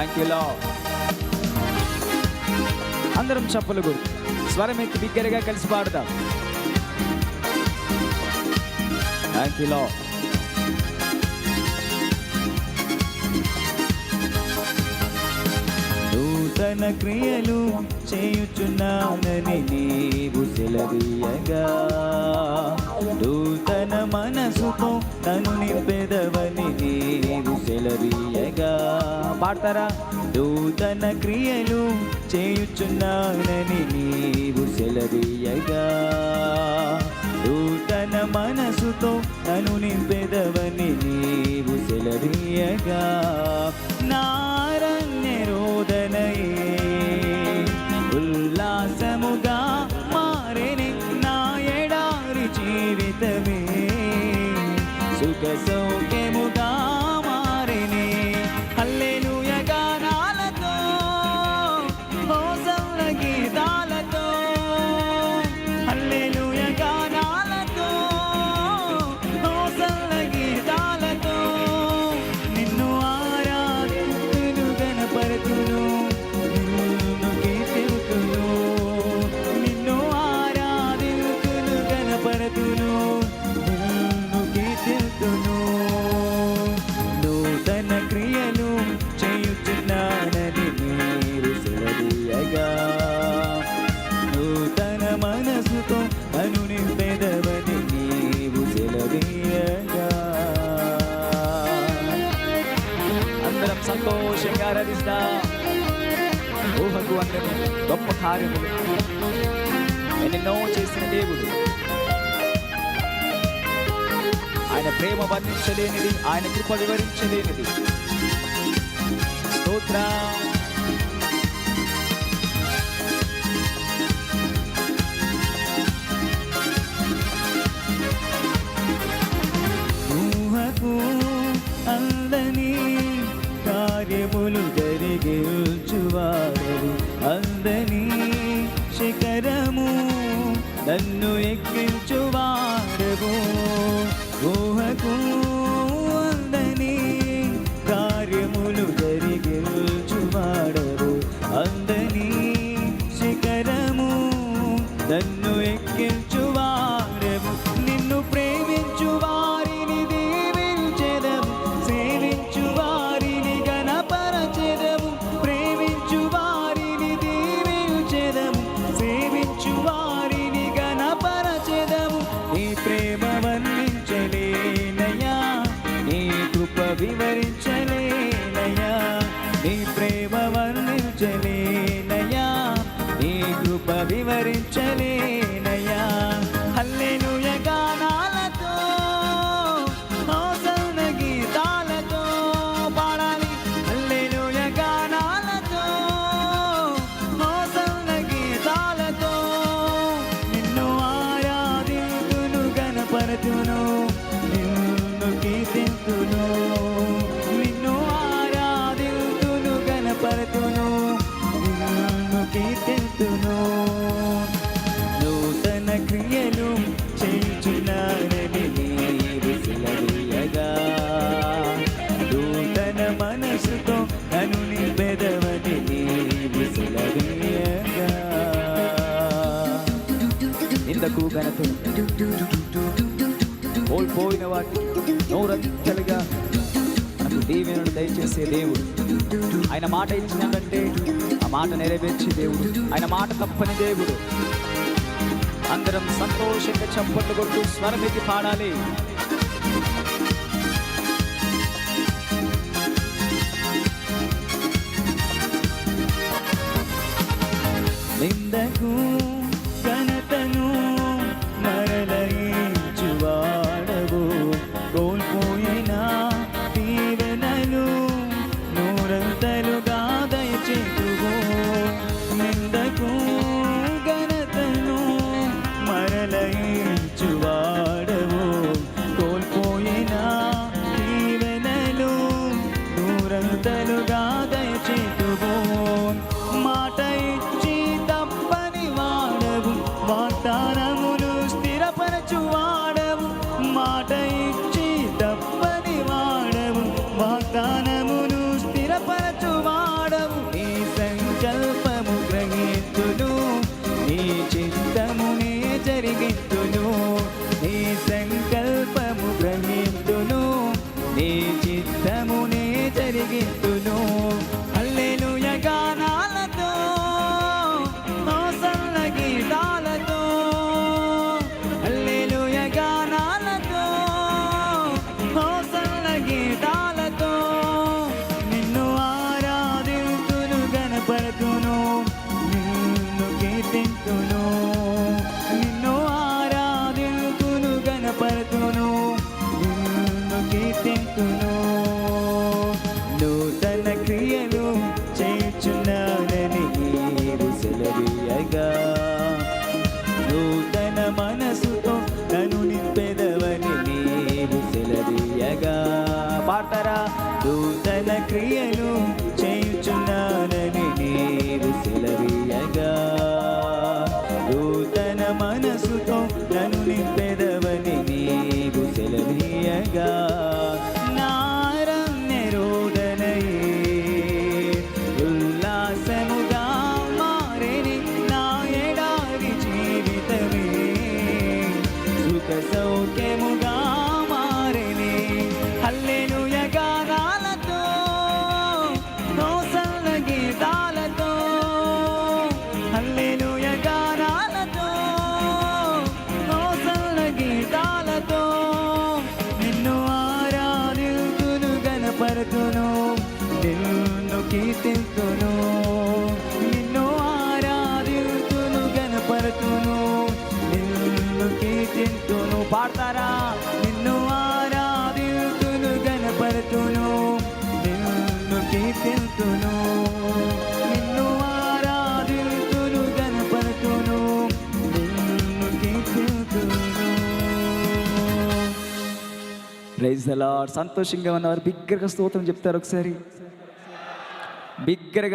Thank you లో అందరం చప్పలు గురి స్వరం ఎత్తి బిగ్గరగా కలిసి పాడదాం. థ్యాంక్ యూ లో నూతన క్రియలు చేయుచున్నానని నీవు సెలవీయగా నూతన మనసుతో నన్ను నింపెదవని పాడతారా నూతన క్రియలు చేయుచున్నానని నీవు సెలవీయగా నూతన మనసుతో నన్ను నింపెదవని నీవు సెలవీయగా నారా అందరము గొప్ప కార్యములు. ఎన్నెన్నో చేసిన దేవుడు. ఆయన ప్రేమ వర్ణించలేనిది ఆయన కృప వివరించలేనిది. స్తోత్ర. వివరించలేనయా నీ ప్రేమ వర్ణించలేనయా నీ కృప వివరించలేనయా హల్లెలూయ గానాలతో హోసన్న గీతాలతో పాడాలి. హల్లెలూయ గానాలతో హోసన్న గీతాలతో నిన్ను ఆరాధింతును గణపరతును నూతన క్రియలు చేయుచున్నారని నీవు సెలవీయగా నూతన మనసుతో నన్ను నింపెదవని నీవు సెలవీయగా ఇందకు ఘనతలు కోల్పోయిన వాటి నోరంతలుగా మనకు దీవెనలు దయచేసే దేవుడు. ఆయన మాట ఇచ్చినాడంటే ఆ మాట నెరవేర్చే దేవుడు. ఆయన మాట తప్పని దేవుడు. అందరం సంతోషంగా చప్పట్లు స్వరమితి పాడాలి. నిందకు జరిగిందును అల్లెలుయ గానాలతో మోసల గీతాలతో. అల్లెలుయ గానాలతో మోసల గీతాలతో. నిన్ను ఆరాధితును గణపడుతును నిన్ను కీర్తింతును. నిన్ను ఆరాధితును గణపడుతును నిన్ను కీర్తింతును. Sleeping in a తింటూను పాడతారా? నిన్ను ఆరాధిస్తూను గణపడుతును నిన్ను కీర్తింతును. నిన్ను ఆరాధిస్తూను గణపడుతును నిన్ను కీర్తింతును. ప్రైజ్ అలా సంతోషంగా ఉన్నవారు బిగ్గరగా స్తోత్రం చెప్తారు ఒకసారి. బిగ్గరగా